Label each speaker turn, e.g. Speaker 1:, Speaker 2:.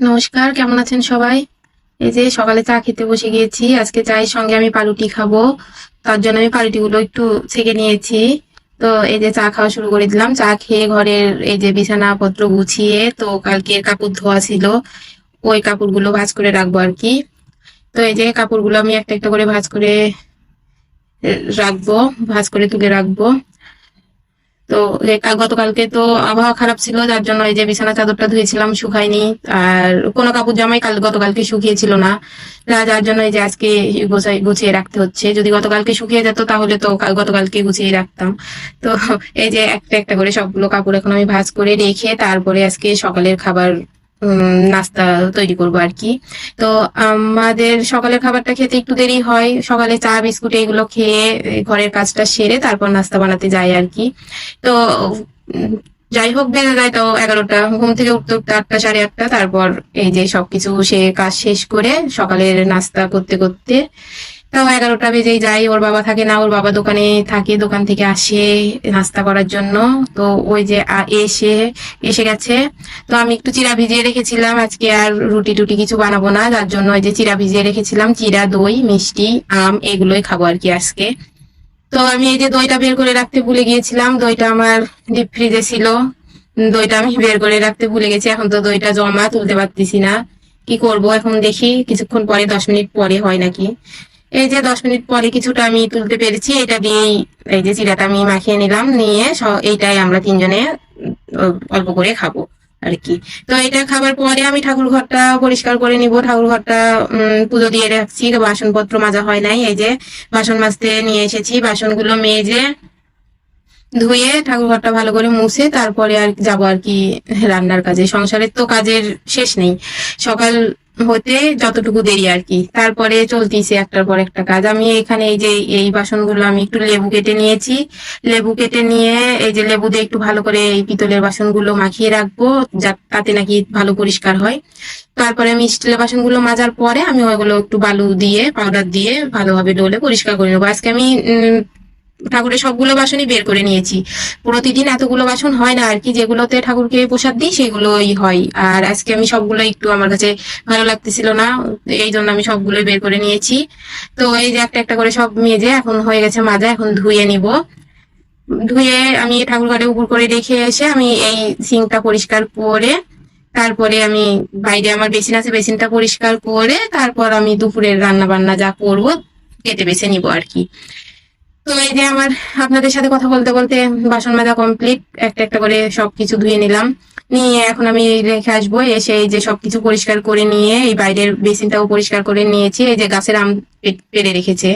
Speaker 1: নমস্কার, কেমন আছেন সবাই? এই যে সকালে চা খেতে বসে গিয়েছি, আজকে চায়ের সঙ্গে আমি পালুটি খাব। তার জন্য আমি পাউরুটিগুলো একটু ছেঁকে নিয়েছি। তো এই যে চা খাওয়া শুরু করে দিলাম। চা খেয়ে ঘরের এই যে বিছানাপত্র গুছিয়ে তো কালকের কাপড় ধোয়া ছিল, ওই কাপড়গুলো ভাঁজ করে রাখব আর কি। তো এই যে কাপড়গুলো আমি একটা একটা করে ভাঁজ করে রাখব, ভাঁজ করে তুলে রাখব। তো গতকালকে তো আবহাওয়া খারাপ ছিল, যার জন্য এই যে বিছানা চাদরটা ধুয়েছিলাম, শুকায়নি। আর কোনো কাপড় জামাই কাল গতকালকে শুকিয়েছিল না। যার জন্য এই যে আজকে গুছিয়ে রাখতে হচ্ছে। যদি গতকালকে শুকিয়ে যেত, তাহলে তো গতকালকে গুছিয়ে রাখতাম। তো এই যে একটা একটা করে সবগুলো কাপড় এখন আমি ভাজ করে রেখে, তারপরে আজকে সকালের খাবার নাস্তা তৈরি করব আর কি। তো আমাদের সকালের খাবারটা খেতে একটু দেরি হয়। সকালে চা, বিস্কুট এগুলো খেয়ে ঘরের কাজটা সেরে তারপর নাস্তা বানাতে যাই আর কি। তো যাই হোক বেজে যায় তো এগারোটা। ঘুম থেকে উঠতে উঠতে আটটা, সাড়ে আটটা। তারপর এই যে সবকিছু সে কাজ শেষ করে সকালের নাস্তা করতে করতে তাও এগারোটা বেজেই যাই, ওর বাবা থাকে না, ওর বাবা দোকানে থাকে, দোকান থেকে আসে নাস্তা করার জন্য। তো ওই যে এসে এসে গেছে। তো আমি একটু চিরা ভিজিয়ে রেখেছিলাম, আজকে আর রুটি টুটি কিছু বানাবো না, যার জন্য ওই যে চিরা ভিজিয়ে রেখেছিলাম, চিরা, দই, মিষ্টি, আম, এগুলোই খাব আর কি আজকে। তো আমি এই যে দইটা বের করে রাখতে ভুলে গিয়েছিলাম, দইটা আমার ডিপ ফ্রিজে ছিল। দইটা আমি বের করে রাখতে ভুলে গেছি, এখন তো দইটা জমা, তুলতে পারতেছি না। কি করব এখন দেখি, কিছুক্ষণ পরে, দশ মিনিট পরে হয় নাকি। এই যে দশ মিনিট পরে কিছুটা আমি তুলতে পেরেছি, এটা দিয়েই এই যে চিরাটা আমি মাখিয়ে নিলাম, নিয়ে এইটাই আমরা তিনজনে অল্প করে খাব আর কি। তো এটা খাবার পরে আমি ঠাকুর ঘরটা পরিষ্কার করে নিব। ঠাকুর ঘরটা পুজো দিয়ে রাখছি বাসনপত্র মাজা হয় নাই। এই যে বাসন মাজতে নিয়ে এসেছি, বাসনগুলো মেজে ধুয়ে ঠাকুর ঘরটা ভালো করে মুছে তারপরে আর যাব আর কি রান্নার কাজে। সংসারের তো কাজের শেষ নেই। সকাল হতে যতটুকু দেরি আর কি। তারপরে চলতিছে একটার পর একটা কাজ। আমি এখানে এই যে, এই বাসনগুলো আমি একটু লেবু কেটে নিয়েছি। লেবু কেটে নিয়ে এই যে লেবু দিয়ে একটু ভালো করে এই পিতলের বাসনগুলো মাখিয়ে রাখব তাতে নাকি ভালো পরিষ্কার হয়। তারপরে আমি স্টিলের বাসনগুলো মাজার পরে আমি ওইগুলো একটু বালু দিয়ে, পাউডার দিয়ে ভালোভাবে ডলে পরিষ্কার করে নেব। আজকে আমি ঠাকুরের সবগুলো বাসনই বের করে নিয়েছি। প্রতিদিন এতগুলো বাসন হয় না আর কি, যেগুলোতে ঠাকুরকে প্রসাদ দিই সেগুলোই হয়। আর আজকে আমি সবগুলো একটু আমার কাছে ভালো লাগতেছিল না, এই জন্য আমি সবগুলোই বের করে নিয়েছি। তো এই যে একটা একটা করে সব মেজে এখন হয়ে গেছে মাজা, এখন ধুয়ে নিব। ধুয়ে আমি ঠাকুর ঘরে উপর করে রেখে এসে আমি এই সিঙ্কটা পরিষ্কার করে, তারপরে আমি বাইরে আমার বেসিন আছে, বেসিনটা পরিষ্কার করে, তারপর আমি দুপুরের রান্না বান্না যা করব, কেটে বেছে নিব আর কি। তো এই যে আমার আপনাদের সাথে কথা বলতে বলতে বাসন মাজা কমপ্লিট একটা একটা করে সবকিছু ধুয়ে নিলাম। নিয়ে এখন আমি রেখে আসব, এসে এই যে সবকিছু পরিষ্কার করে নিয়ে, এই বাইরের বেসিনটাও পরিষ্কার করে নিয়েছি, এই যে গাছের আম পেড়ে রেখেছে।